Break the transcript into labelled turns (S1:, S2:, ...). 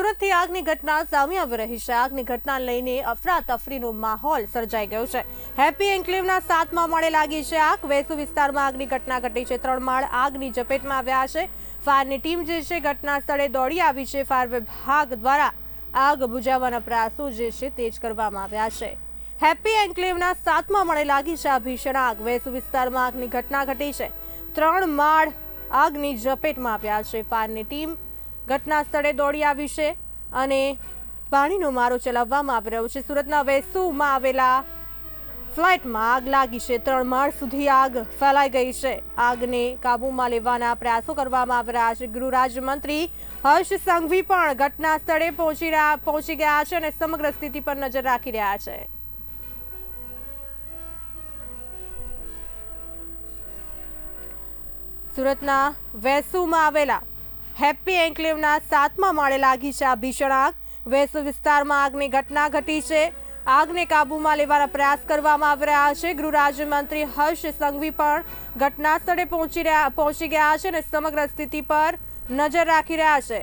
S1: સુરતથી આગની ઘટના સામે આવી રહી છે. આગની ઘટના લઈને અફરાતફરીનો માહોલ સર્જાઈ ગયો છે. હેપી એન્કલેવના સાતમા માળે લાગી છે આગ. વેસુ વિસ્તારમાં આગની ઘટના ઘટી છે. ત્રણ માળ આગની ઝપેટમાં આવ્યા છે. ફાયરની ટીમ જે છે ઘટના સ્થળે દોડી આવી છે. ફાયર વિભાગ દ્વારા આગ બુઝાવવાના પ્રયાસો જે છે તેજ કરવામાં આવ્યા છે. હેપી એન્કલેવના સાતમા માળે લાગી છે આ ભીષણ આગ. વેસુ વિસ્તારમાં આગની ઘટના ઘટી છે. ત્રણ માળ આગની ઝપેટમાં આવ્યા છે. ફાયરની ટીમ ઘટના સ્થળે દોડી આવી છે અને પાણીનો મારો ચલાવવામાં આવી રહ્યો છે. સુરતના વેસુમાં આવેલા ફ્લેટમાં આગ લાગી છે. ત્રણ માળ સુધી આગ ફેલાઈ ગઈ છે. આગને કાબૂમાં લેવાના પ્રયાસો કરવામાં આવી રહ્યા છે. ગૃહ રાજ્યમંત્રી હર્ષ સંઘવી પણ ઘટના સ્થળે પહોંચી રહ્યા, પહોંચી ગયા છે અને સમગ્ર સ્થિતિ પર નજર રાખી રહ્યા છે. સુરતના વેસુમાં આવેલા હેપી એન્કલેવના સાતમા માળે લાગી છે આ ભીષણ આગ. વેસુ વિસ્તારમાં આગની ઘટના ઘટી છે. આગને કાબૂમાં લેવાના પ્રયાસ કરવામાં આવી રહ્યા છે. ગૃહ રાજ્યમંત્રી હર્ષ સંઘવી પણ ઘટના સ્થળે પહોંચી રહ્યા પહોંચી ગયા છે અને સમગ્ર સ્થિતિ પર નજર રાખી રહ્યા છે.